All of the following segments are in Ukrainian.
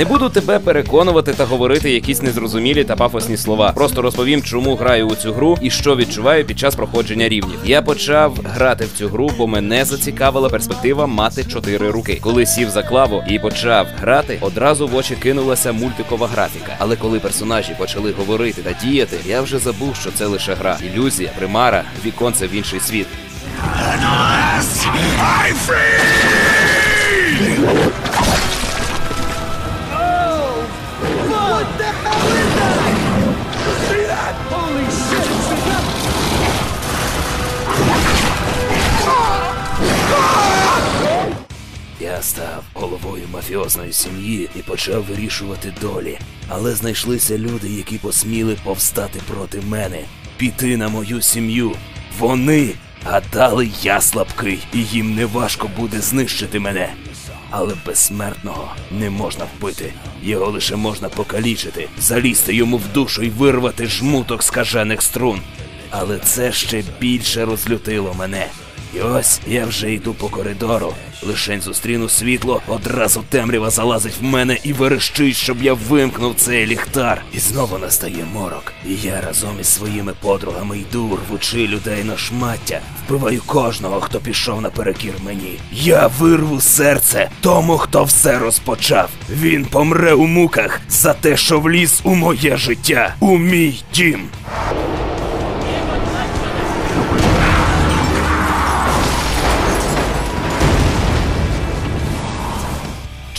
Не буду тебе переконувати та говорити якісь незрозумілі та пафосні слова. Просто розповім, чому граю у цю гру і що відчуваю під час проходження рівнів. Я почав грати в цю гру, бо мене зацікавила перспектива мати чотири руки. Коли сів за клаву і почав грати, одразу в очі кинулася мультикова графіка. Але коли персонажі почали говорити та діяти, я вже забув, що це лише гра, ілюзія, примара, віконце в інший світ. I'm free! Став головою мафіозної сім'ї і почав вирішувати долі. Але знайшлися люди, які посміли повстати проти мене, піти на мою сім'ю. Вони гадали, я слабкий, і їм не важко буде знищити мене. Але безсмертного не можна вбити. Його лише можна покалічити, залізти йому в душу і вирвати жмуток скажених струн. Але це ще більше розлютило мене. І ось я вже йду по коридору. Лишень зустріну світло, одразу темрява залазить в мене і верещить, щоб я вимкнув цей ліхтар. І знову настає морок. І я разом із своїми подругами йду, рвучи людей на шмаття, вбиваю кожного, хто пішов наперекір мені. Я вирву серце тому, хто все розпочав. Він помре у муках за те, що вліз у моє життя, у мій дім.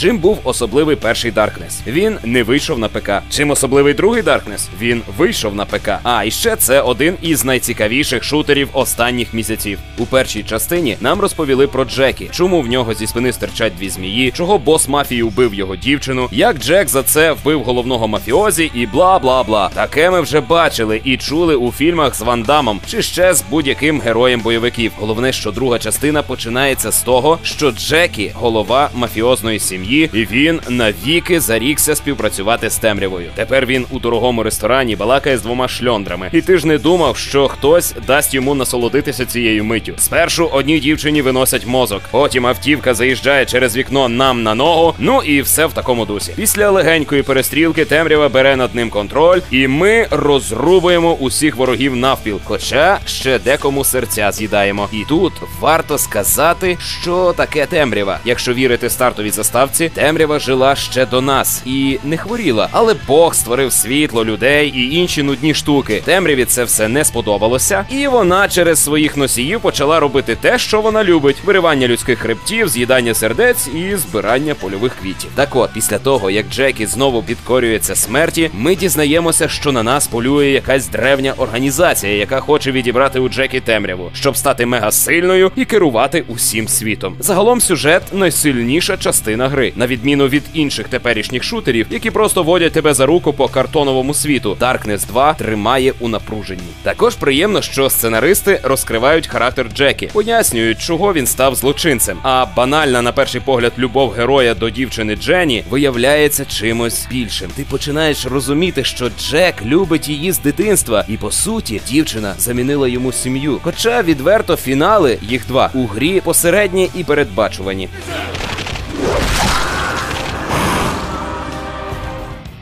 Чим був особливий перший Darkness? Він не вийшов на ПК. Чим особливий другий Darkness? Він вийшов на ПК. А і ще це один із найцікавіших шутерів останніх місяців. У першій частині нам розповіли про Джекі, чому в нього зі спини стирчать дві змії, чого бос мафії вбив його дівчину, як Джек за це вбив головного мафіозі і бла бла бла. Таке ми вже бачили і чули у фільмах з Ван Дамом чи ще з будь-яким героєм бойовиків. Головне, що друга частина починається з того, що Джекі голова мафіозної сім'ї, і він навіки зарікся співпрацювати з темрявою. Тепер він у дорогому ресторані балакає з двома шльондрами. І ти ж не думав, що хтось дасть йому насолодитися цією миттю. Спершу одній дівчині виносять мозок, потім автівка заїжджає через вікно нам на ногу. Ну і все в такому дусі. Після легенької перестрілки темрява бере над ним контроль, і ми розрубуємо усіх ворогів навпіл. Хоча ще декому серця з'їдаємо. І тут варто сказати, що таке темрява. Якщо вірити стартовій заставці, темрява жила ще до нас і не хворіла. Але Бог створив світло, людей і інші нудні штуки. Темряві це все не сподобалося, і вона через своїх носіїв почала робити те, що вона любить: виривання людських хребтів, з'їдання сердець і збирання польових квітів. Так от, після того як Джекі знову підкорюється смерті, ми дізнаємося, що на нас полює якась древня організація, яка хоче відібрати у Джекі темряву, щоб стати мегасильною і керувати усім світом. Загалом сюжет найсильніша частина гри, на відміну від інших теперішніх шутерів, які просто водять тебе за руку по картоновому світу. Darkness 2 тримає у напруженні. Також приємно, що сценаристи розкривають характер Джекі, пояснюють, чого він став злочинцем. А банальна, на перший погляд, любов героя до дівчини Дженні виявляється чимось більшим. Ти починаєш розуміти, що Джек любить її з дитинства, і по суті, дівчина замінила йому сім'ю. Хоча відверто фінали їх два у грі посередні і передбачувані.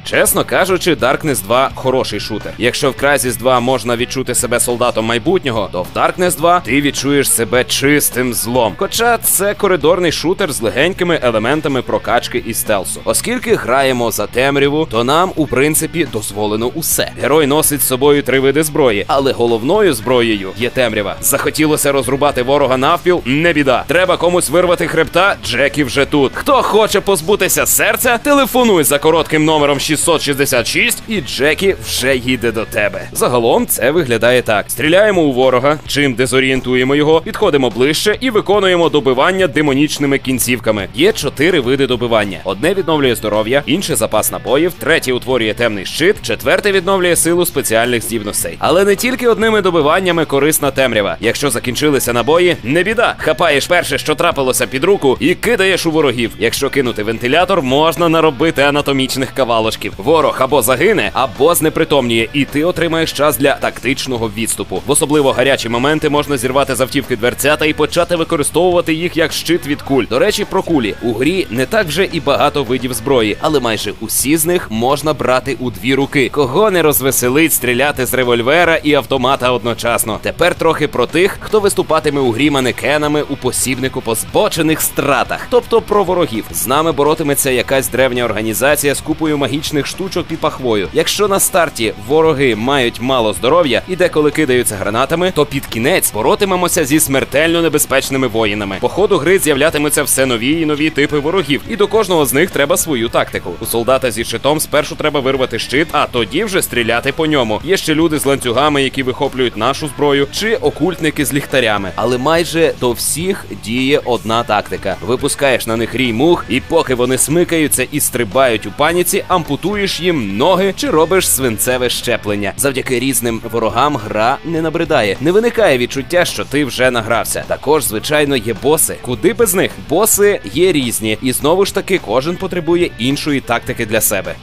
Чесно кажучи, Darkness 2 хороший шутер. Якщо в Crysis 2 можна відчути себе солдатом майбутнього, то в Darkness 2 ти відчуєш себе чистим злом. Хоча це коридорний шутер з легенькими елементами прокачки і стелсу. Оскільки граємо за темряву, то нам у принципі дозволено усе. Герой носить з собою три види зброї, але головною зброєю є темрява. Захотілося розрубати ворога навпіл, не біда. Треба комусь вирвати хребта, Джекі вже тут. Хто хоче позбутися серця, телефонуй за коротким номером 666 і Джекі вже їде до тебе. Загалом це виглядає так: стріляємо у ворога, чим дезорієнтуємо його, підходимо ближче і виконуємо добивання демонічними кінцівками. Є чотири види добивання: одне відновлює здоров'я, інше запас набоїв, третє утворює темний щит, четверте відновлює силу спеціальних здібностей. Але не тільки одними добиваннями корисна темрява. Якщо закінчилися набої, не біда. Хапаєш перше, що трапилося під руку, і кидаєш у ворогів. Якщо кинути вентилятор, можна наробити анатомічних кавалочків. Моментів. Ворог або загине, або знепритомніє, і ти отримаєш час для тактичного відступу. В особливо гарячі моменти можна зірвати з автівки дверцята і почати використовувати їх як щит від куль. До речі, про кулі у грі не так вже і багато видів зброї, але майже усі з них можна брати у дві руки. Кого не розвеселить стріляти з револьвера і автомата одночасно. Тепер трохи про тих, хто виступатиме у грі манекенами у посібнику по збочених стратах, тобто про ворогів. З нами боротиметься якась древня організація з купою магічних штучок під пахвою. Якщо на старті вороги мають мало здоров'я і деколи кидаються гранатами, то під кінець боротимемося зі смертельно небезпечними воїнами. По ходу гри з'являтимуться все нові і нові типи ворогів, і до кожного з них треба свою тактику. У солдата зі щитом спершу треба вирвати щит, а тоді вже стріляти по ньому. Є ще люди з ланцюгами, які вихоплюють нашу зброю, чи окультники з ліхтарями. Але майже до всіх діє одна тактика: випускаєш на них рій мух, і поки вони смикаються і стрибають у паніці, ампутуєш їм ноги чи робиш свинцеве щеплення. Завдяки різним ворогам гра не набридає. Не виникає відчуття, що ти вже награвся. Також, звичайно, є боси. Куди без них? Боси є різні, і знову ж таки кожен потребує іншої тактики для себе.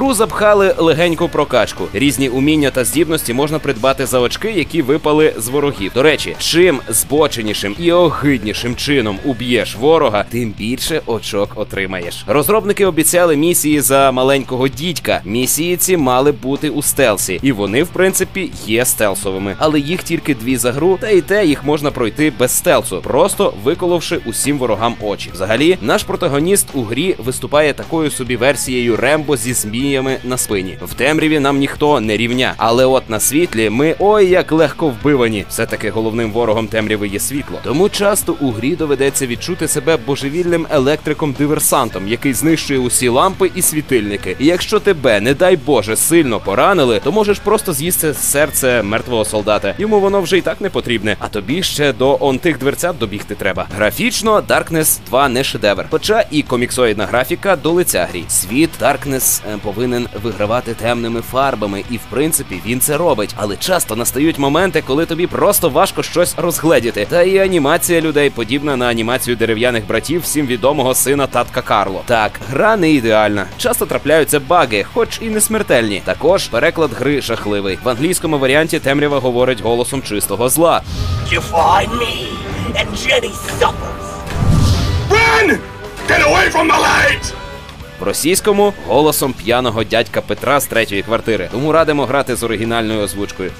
Гру запхали легеньку прокачку. Різні уміння та здібності можна придбати за очки, які випали з ворогів. До речі, чим збоченішим і огиднішим чином уб'єш ворога, тим більше очок отримаєш. Розробники обіцяли місії за маленького дідька. Місії ці мали бути у стелсі, і вони, в принципі, є стелсовими. Але їх тільки дві за гру, та і те їх можна пройти без стелсу, просто виколовши усім ворогам очі. Взагалі, наш протагоніст у грі виступає такою собі версією Рембо зі зміями на спині. В темряві нам ніхто не рівня, але от на світлі ми ой як легко вбивані. Все таки головним ворогом темряви є світло. Тому часто у грі доведеться відчути себе божевільним електриком-диверсантом, який знищує усі лампи і світильники. І якщо тебе, не дай Боже, сильно поранили, то можеш просто з'їсти серце мертвого солдата. Йому воно вже й так не потрібне. А тобі ще до он тих дверцят добігти треба. Графічно Darkness 2 не шедевр, хоча і коміксоїдна графіка до лиця грі. Світ Darkness е, повинен вигравати темними фарбами, і в принципі він це робить. Але часто настають моменти, коли тобі просто важко щось розгледіти. Та і анімація людей подібна на анімацію дерев'яних братів всім відомого сина татка Карло. Так, гра не ідеальна. Часто трапляються баги, хоч і не смертельні. Також переклад гри жахливий. В англійському варіанті темрява говорить голосом чистого зла. Me, and Jenny suffers. Run! Get away from the light! Російському голосом п'яного дядька Петра з третьої квартири. Тому радимо грати з оригінальною озвучкою.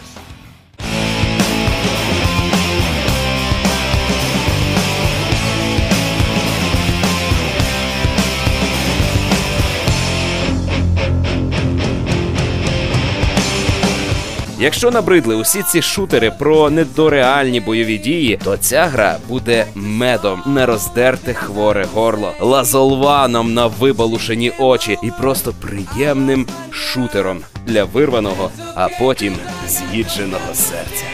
Якщо набридли усі ці шутери про недореальні бойові дії, то ця гра буде медом на роздерте хворе горло, лазолваном на вибалушені очі і просто приємним шутером для вирваного, а потім з'їдженого серця.